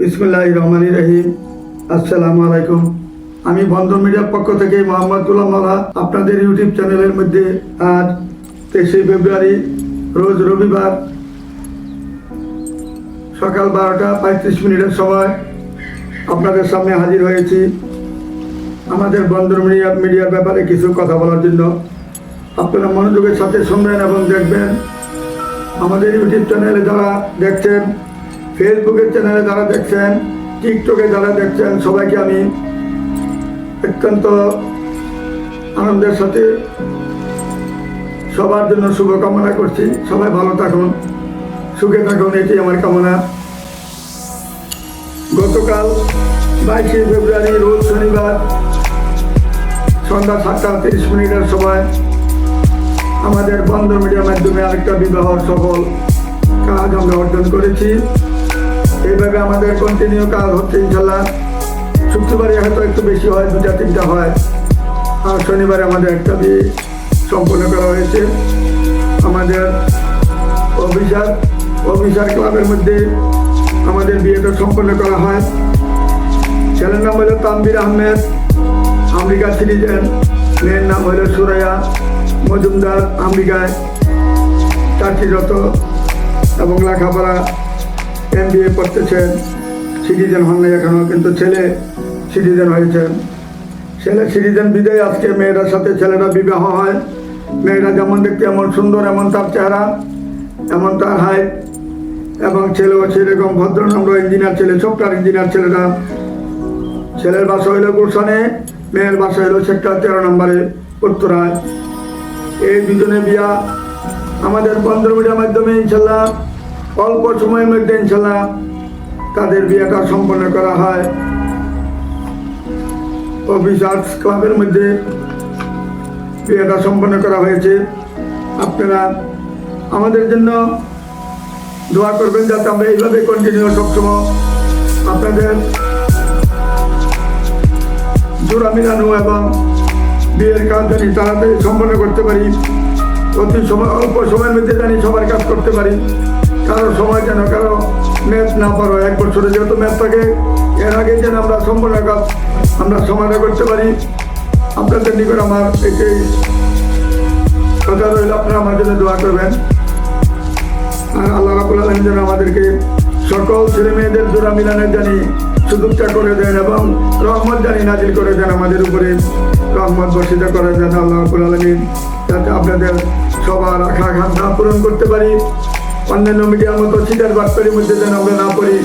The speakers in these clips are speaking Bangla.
বিসমুল্লাহ রহমান রহিম। আসসালামু আলাইকুম। আমি বন্ধন মিডিয়ার পক্ষ থেকে মোহাম্মদ গুলাম মালা আপনাদের ইউটিউব চ্যানেলের মধ্যে আজ তেইশে ফেব্রুয়ারি, রোজ রবিবার সকাল বারোটা পঁয়ত্রিশ মিনিটের সময় আপনাদের সামনে হাজির হয়েছি। আমাদের বন্ধন মিডিয়া মিডিয়ার ব্যাপারে কিছু কথা বলার জন্য। আপনারা মনোযোগের সাথে শুনবেন এবং দেখবেন। আমাদের ইউটিউব চ্যানেলে যারা দেখছেন ফেসবুকের চ্যানেলে যারা দেখছেন টিকটকে যারা দেখছেন, সবাইকে আমি অত্যন্ত আনন্দের সাথে সবার জন্য শুভকামনা করছি। সবাই ভালো থাকুন, সুখে থাকুন এটি আমার কামনা। গতকাল বাইশে ফেব্রুয়ারি, রোজ শনিবার সন্ধ্যা সাতটা তিরিশ মিনিটের সময় আমাদের বন্ধ মিডিয়ার মাধ্যমে আরেকটা বিবাহর সফল কাজ আমরা অর্জন করেছি। এইভাবে আমাদের কন্টিনিউ কাজ হচ্ছে ইনশাল্লাহ। শুক্রবারে হয়তো একটু বেশি হয় দুটা তিনটা হয়। আর শনিবারে আমাদের একটা বিয়ে সম্পন্ন করা হয়েছে। আমাদের অফিসার অফিসার ক্লাবের মধ্যে আমাদের বিয়েটা সম্পন্ন করা হয়। ছেলের নাম হলো তানবির আহমেদ, আমেরিকা সিটিজেন। মেয়ের নাম হলো সুরাইয়া মজুমদার, আমেরিকায় চাকরিরত এবং লেখাপড়া এম বি এ করতেছেন সিটিজেন হন নাই এখনও কিন্তু ছেলে সিটিজেন হয়েছেন। ছেলে সিটিজেন বিদায় আজকে মেয়েটার সাথে ছেলেটা বিবাহ হয়। মেয়েটা যেমন দেখতে এমন সুন্দর, এমন তার চেহারা, এমন তার হাইট এবং ছেলেও সেরকম ভদ্র নম্র ইঞ্জিনিয়ার ছেলে সফটওয়্যার ইঞ্জিনিয়ার ছেলেটা ছেলের বাসা হইল গুলশানে, মেয়ের বাসা হইল সেক্টর তেরো নম্বরে উত্তরায় এই দুজনে বিয়া আমাদের বন্ধ মিডিয়ার মাধ্যমে, ইনশাল্লাহ। অল্প সময়ের মধ্যে ইনশাল্লাহ তাদের বিয়েটা সম্পন্ন করা হয়। অফিসার্স ক্লাবের মধ্যে বিয়েটা সম্পন্ন করা হয়েছে। আপনারা আমাদের জন্য দোয়া করবেন যাতে আমরা এইভাবে কন্টিনিউ সবসময় আপনাদের জোড়া মিলানো এবং বিয়ের কাজ জানি তাড়াতাড়ি সম্পন্ন করতে পারি। অতি সময়, অল্প সময়ের মধ্যে জানি সবার কাজ করতে পারি। কারও সময় যেন কারও ম্যাথ না পারো এক বছরে যেহেতু ম্যাথ থাকে, এর আগে যেন আমরা সম্পূর্ণ কাজ আমরা সমাধান করতে পারি। আপনাদের নিকট আমার এটাই কথা রইল, আপনারা আমার জন্য দোয়া করবেন। আর আল্লাহ রাবুল আলম যেন আমাদেরকে সকল ছেলে মেয়েদের জোড়া মিলানের জানি সুযোগটা করে দেন এবং রহমত জানি নাজিল করে দেন আমাদের উপরে। রহমত বর্ষিত করে দেন আল্লাহ রাবুল আলমিন যাতে আপনাদের সবার আখা আকাঙ্ক্ষা পূরণ করতে পারি। অন্যান্য মিডিয়ার মতো সিটার বাটপারির মধ্যে যেন আমরা না পড়ি।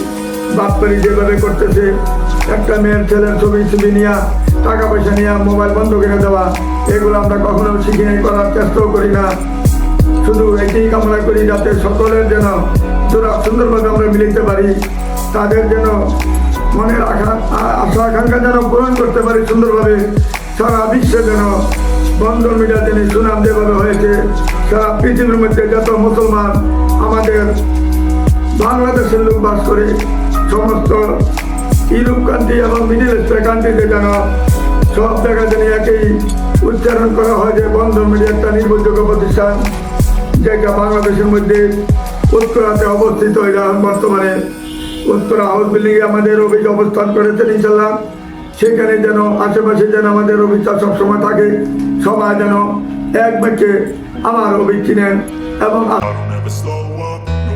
বাটপারি যেভাবে করতেছে, একটা মেয়ের ছেলের ছবি ছবি নিয়ে, টাকা পয়সা নিয়ে মোবাইল বন্ধ করে দেওয়া, এগুলো আমরা কখনো শিখে করার চেষ্টাও করি না। শুধু এটাই কামনা করি যাতে সকলের যেন সুন্দরভাবে আমরা মিলিতে পারি, তাদের যেন মনের আশা আশা আকাঙ্ক্ষা যেন পূরণ করতে পারি সুন্দরভাবে। সারা বিশ্বে যেন বন্ধন মিডিয়া যিনি সুনাম যেভাবে হয়েছে, সারা পৃথিবীর মধ্যে যত মুসলমান আমাদের বাংলাদেশের লোক বাস করে সমস্ত ইউরোপ কান্ট্রি এবং মিডিল ইস্টের কান্ট্রিতে যেন সব জায়গায় যেন একই উচ্চারণ করা হয় যে বন্ধন মিডিয়া একটা নির্ভরযোগ্য প্রতিষ্ঠান, যেটা বাংলাদেশের মধ্যে উত্তরাতে অবস্থিত। হয়ে বর্তমানে উত্তরা হাউস বিল্ডিং আমাদের অফিস অবস্থান করেছেন ইনশাল্লাহ সেখানে যেন আশেপাশে যেন আমাদের অফিসটা সবসময় থাকে। সবাই যেন এক বাক্যে আমার অফিস চিনেন এবং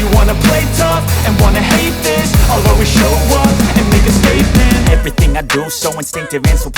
you wanna play tough and wanna hate this I'll always show up and make a statement. Everything I do so instinctive and so